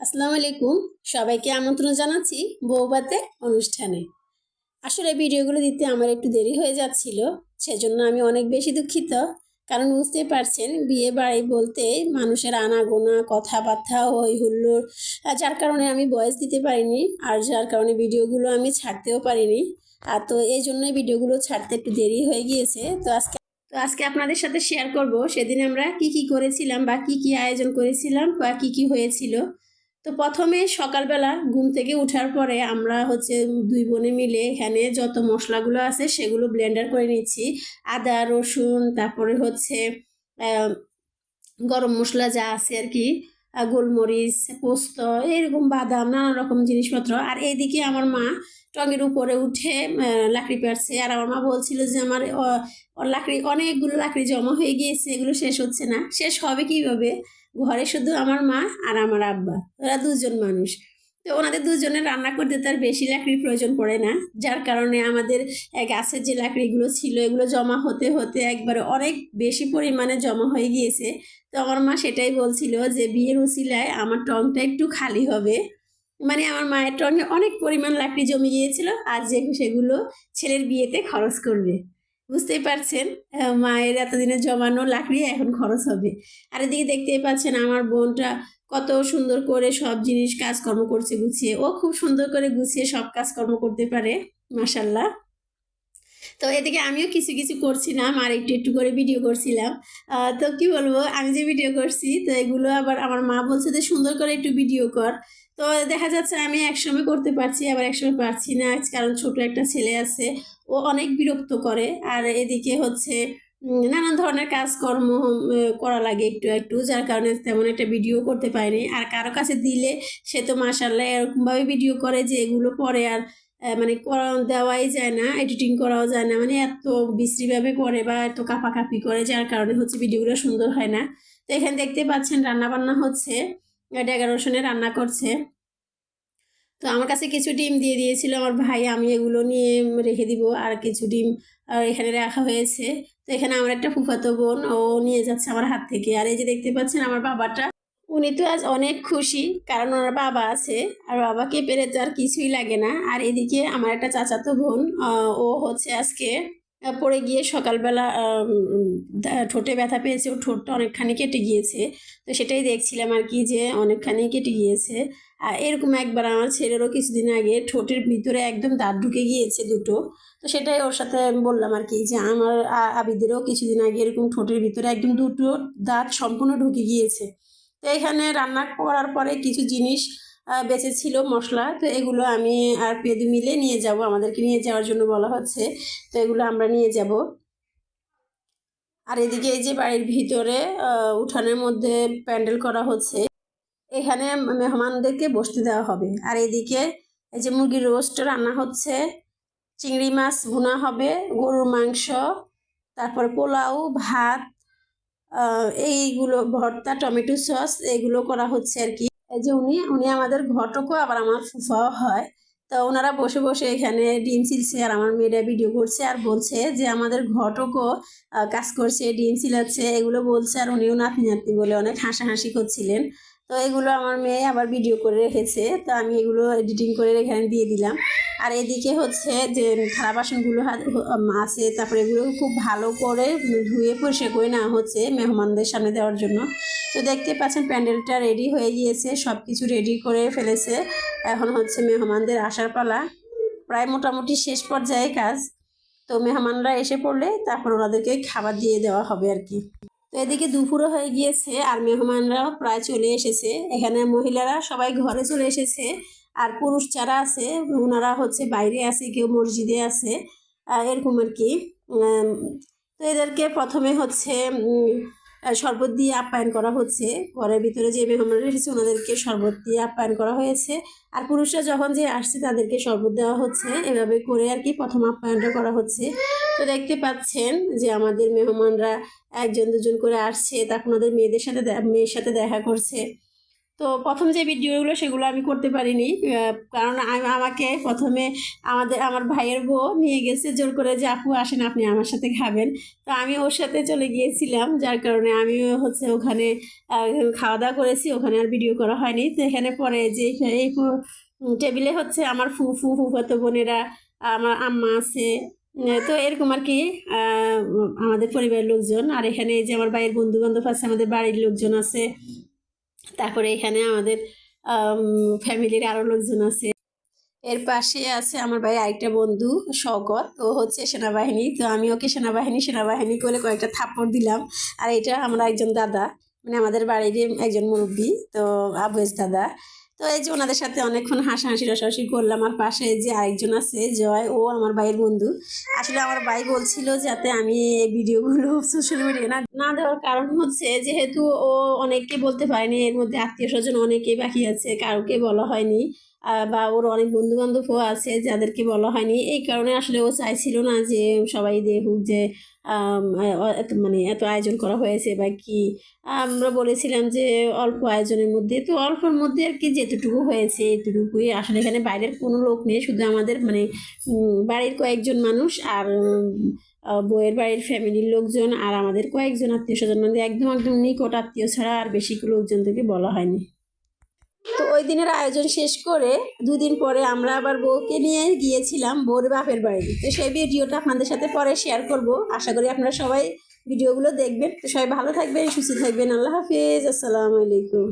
আসসালামু আলাইকুম। সবাইকে আমন্ত্রণ জানাচ্ছি বৌবাতে অনুষ্ঠানে। আসলে ভিডিওগুলো দিতে আমার একটু দেরি হয়ে যাচ্ছিল সেজন্য আমি অনেক বেশি দুঃখিত। কারণ বুঝতেই পারছেন বিয়ে বাড়ি বলতে মানুষের আনাগোনা কথাবার্তা হই হুল্লোড় আহ, যার কারণে আমি বয়স দিতে পারিনি আর যার কারণে ভিডিওগুলো আমি ছাড়তেও পারিনি। আর তো এই জন্যই ভিডিওগুলো ছাড়তে একটু দেরি হয়ে গিয়েছে। তো আজকে তো আজকে আপনাদের সাথে শেয়ার করব। সেদিন আমরা কি কি করেছিলাম বা কি কি আয়োজন করেছিলাম বা কি কি হয়েছিল তো প্রথমে সকালবেলা ঘুম থেকে ওঠার পরে আমরা হচ্ছে দুই বোনে মিলে এখানে যত মশলাগুলো আছে সেগুলো ব্লেন্ডার করে নিচ্ছি। আদা, রসুন, তারপরে হচ্ছে গরম মশলা যা আছে আর কি। গোলমরিচ, পোস্ত, এরকম বাদাম নানা রকম জিনিসপত্র। আর এইদিকে আমার মা টঙের উপরে উঠে লাকড়ি পাড়ছে। আর আমার মা বলছিল যে আমার লাকড়ি, অনেকগুলো লাকড়ি জমা হয়ে গিয়েছে, এগুলো শেষ হচ্ছে না। শেষ হবে কীভাবে? ঘরে শুধু আমার মা আর আমার আব্বা। ওরা দুজন মানুষ। তো ওনাদের দুজনের রান্না করতে তার বেশি লাকড়ির প্রয়োজন পড়ে না। যার কারণে আমাদের গাছের যে লাকড়িগুলো ছিল, এগুলো জমা হতে হতে একবারে অনেক বেশি পরিমাণে জমা হয়ে গিয়েছে। তো আমার মা সেটাই বলছিল যে, বিয়ের উসিলায় আমার টংটা একটু খালি হবে। মানে আমার মায়ের টঙে অনেক পরিমাণ লাকড়ি জমে গিয়েছিল, আর যে সেগুলো ছেলের বিয়েতে খরচ করবে। বুঝতেই পারছেন মায়ের এতদিনের জমানো লাকড়ি এখন খরচ হবে। আর এদিকে দেখতেই পাচ্ছেন, আমার বোনটা কত সুন্দর করে সব জিনিস কাজকর্ম করছে গুছিয়ে। ও খুব সুন্দর করে গুছিয়ে সব কাজকর্ম করতে পারে মাসাল্লাহ তো এদিকে আমিও কিছু কিছু করছিলাম, আর একটু একটু করে ভিডিও করছিলাম। তো কি বলব, আমি যে ভিডিও করছি, তো এগুলো আবার আমার মা বলছে যে, সুন্দর করে একটু ভিডিও কর। তো দেখা যাচ্ছে আমি একসময় করতে পারছি, আবার একসময় পারছি না। কারণ ছোট একটা ছেলে আছে, ও অনেক বিরক্ত করে। আর এদিকে হচ্ছে নানান ধরনের কাজকর্ম করা লাগে একটু একটু, যার কারণে তেমন একটা ভিডিও করতে পারিনি আর কারও কাছে দিলে সে তো মাসাল্লাহ এরকমভাবে ভিডিও করে যে এগুলো পরে আর মানে করা, দেওয়াই যায় না এডিটিং করাও যায় না মানে এত বিশ্রীভাবে করে বা এত কাপাকাপি করে, যার কারণে হচ্ছে ভিডিওগুলো সুন্দর হয় না। তো এখানে দেখতে পাচ্ছেন রান্না বান্না হচ্ছে ডেগা রসুনে রান্না করছে। তো আমার কাছে কিছু ডিম দিয়ে দিয়েছিল আমার ভাই, আমি এগুলো নিয়ে রেখে দিব। আর কিছু ডিম এখানে রাখা হয়েছে। তো এখানে আমার একটা ফুফাতো বোন, ও নিয়ে যাচ্ছে আমার হাত থেকে। আর এই যে দেখতে পাচ্ছেন আমার বাবাটা, উনি তো আজ অনেক খুশি, কারণ ওনার বাবা আছে। আর বাবাকে পেরে তো আর কিছুই লাগে না। আর এদিকে আমার একটা চাচাতো বোন ও হচ্ছে আজকে পড়ে গিয়ে সকালবেলা ঠোঁটে ব্যথা পেয়েছে। ও ঠোঁটটা অনেকখানি কেটে গিয়েছে। তো সেটাই দেখছিলাম আর কি যে অনেকখানি কেটে গিয়েছে। এরকম একবার আমার ছেলেরও কিছুদিন আগে ঠোঁটের ভিতরে একদম দাঁত ঢুকে গিয়েছে দুটো। তো সেটাই ওর সাথে বললাম আর কি যে আমার আবিদেরও কিছুদিন আগে এরকম ঠোঁটের ভিতরে একদম দুটো দাঁত সম্পূর্ণ ঢুকে গিয়েছে। তো এখানে রান্না করার পরে কিছু জিনিস বেঁচে ছিল মশলা। তো এগুলো আমি আর পেদু মিলে নিয়ে যাব। আমাদেরকে নিয়ে যাওয়ার জন্য বলা হচ্ছে। তো এগুলো আমরা নিয়ে যাব। আর এদিকে এই যে বাড়ির ভিতরে উঠানের মধ্যে প্যান্ডেল করা হচ্ছে। এখানে মেহমানদেরকে বসতে দেওয়া হবে। আর এদিকে এই যে মুরগির রোস্ট রান্না হচ্ছে, চিংড়ি মাছ ভুনা হবে, গরুর মাংস, তারপরে পোলাও, ভাত এইগুলো ভর্তা, টমেটো সস, এগুলো করা হচ্ছে আর কি। এই যে উনি উনি আমাদের ঘটকও, আবার আমার ফুফাও হয়। তো ওনারা বসে বসে এখানে ডিম সিলছে আর আমার মেয়েরা ভিডিও করছে আর বলছে যে আমাদের ঘটকও কাজ করছে, ডিম সিলাচ্ছে, এগুলো বলছে আর উনিও নাতি নাতি বলে অনেক হাসাহাসি করছিলেন। তো এগুলো আমার মেয়ে আবার ভিডিও করে রেখেছে, তো আমি এগুলো এডিটিং করে এখানে দিয়ে দিলাম। আর এদিকে হচ্ছে যে থালা বাসনগুলো আছে, তারপরে এগুলো খুব ভালো করে ধুয়ে পরিষ্কার করে নেওয়া হচ্ছে মেহমানদের সামনে দেওয়ার জন্য। তো দেখতে পাচ্ছেন প্যান্ডেলটা রেডি হয়ে গিয়েছে সব কিছু রেডি করে ফেলেছে। এখন হচ্ছে মেহমানদের আসার পালা। প্রায় মোটামুটি শেষ পর্যায়ে কাজ। তো মেহমানরা এসে পড়লে তারপর ওনাদেরকে খাবার দিয়ে দেওয়া হবে আর কি। তো এদিকে দুপুরও হয়ে গিয়েছে, আর মেহমানরাও প্রায় চলে এসেছে। এখানে মহিলারা সবাই ঘরে চলে এসেছে, আর পুরুষ যারা আছে, ওনারা হচ্ছে বাইরে আছে, কেউ মসজিদে আছে এরকম আর কি। তো এদেরকে প্রথমে হচ্ছে শরবত দিয়ে আপ্যায়ন করা হচ্ছে। ঘরের ভিতরে যে মেহমানরা এসেছে, ওনাদেরকে শরবত দিয়ে আপ্যায়ন করা হয়েছে। আর পুরুষরা যখন যে আসছে, তাদেরকে শরবত দেওয়া হচ্ছে। এভাবে করে আর কি প্রথম আপ্যায়নটা করা হচ্ছে। তো দেখতে পাচ্ছেন যে আমাদের মেহমানরা একজন দুজন করে আসছে। তারপর ওদের মেয়েদের সাথে মেয়ের সাথে দেখা করছে। তো প্রথম যে ভিডিওগুলো, সেগুলো আমি করতে পারিনি। কারণ আমাকে প্রথমে আমাদের, আমার ভাইয়ের বউ নিয়ে গেছে জোর করে যে, আপু, আসেন, আপনি আমার সাথে খাবেন। তো আমি ওর সাথে চলে গিয়েছিলাম, যার কারণে আমিও হচ্ছে ওখানে খাওয়া দাওয়া করেছি। ওখানে আর ভিডিও করা হয়নি। তো এখানে পরে যে, এই টেবিলে হচ্ছে আমার ফুফু, ফুফাতো বোনেরা, আমার আম্মা আছে তো এরকম আর কি আমাদের পরিবারের লোকজন, আর এখানে যে আমার ভাইয়ের বন্ধু বান্ধব আছে, আমাদের বাড়ির লোকজন আছে, তারপরে এখানে আমাদের ফ্যামিলির আরও লোকজন আছে। এর পাশে আছে আমার ভাই আরেকটা বন্ধু শওকত ও হচ্ছে সেনাবাহিনী, তো আমি ওকে সেনাবাহিনী সেনাবাহিনী করে কয়েকটা থাপ্পড় দিলাম, আর এটা আমরা একজন দাদা মানে আমাদের বাড়ির একজন মুরব্বী, তো আবুয়েজ দাদা। তো এই যে ওনাদের সাথে অনেকক্ষণ হাসাহাসি, রসাহাসি করলাম। আর পাশে যে আরেকজন আছে, জয়, ও আমার ভাইয়ের বন্ধু। আসলে আমার ভাই বলছিল যাতে আমি এই ভিডিওগুলো সোশ্যাল মিডিয়া না না দেওয়ার কারণ হচ্ছে যেহেতু ও অনেককে বলতে পারেনি, এর মধ্যে আত্মীয় স্বজন অনেকেই বাকি আছে কারোকে বলা হয়নি। বা ওর অনেক বন্ধু বান্ধবও আছে যাদেরকে বলা হয়নি। এই কারণে আসলে ও চাইছিল না যে সবাই দেখুক যে এত মানে এত আয়োজন করা হয়েছে বা কি। আমরা বলেছিলাম যে অল্প আয়োজনের মধ্যে, তো অল্পের মধ্যে আর কি যেতটুকু হয়েছে এতটুকুই আসলে এখানে বাইরের কোনো লোক নেই, শুধু আমাদের মানে বাড়ির কয়েকজন মানুষ আর বউয়ের বাড়ির ফ্যামিলির লোকজন আর আমাদের কয়েকজন আত্মীয় স্বজন মানে একদম একদম নিকট আত্মীয় ছাড়া আর বেশি লোকজন থেকে বলা হয়নি। তো ওই দিনের আয়োজন শেষ করে দুদিন পরে আমরা আবার বউকে নিয়ে গিয়েছিলাম বোর বাপের বাড়ি তো সেই ভিডিওটা আপনাদের সাথে পরে শেয়ার করব। আশা করি আপনারা সবাই ভিডিওগুলো দেখবেন। তো সবাই ভালো থাকবেন, সুস্থ থাকবেন। আল্লাহ হাফিজ। আসসালামু আলাইকুম।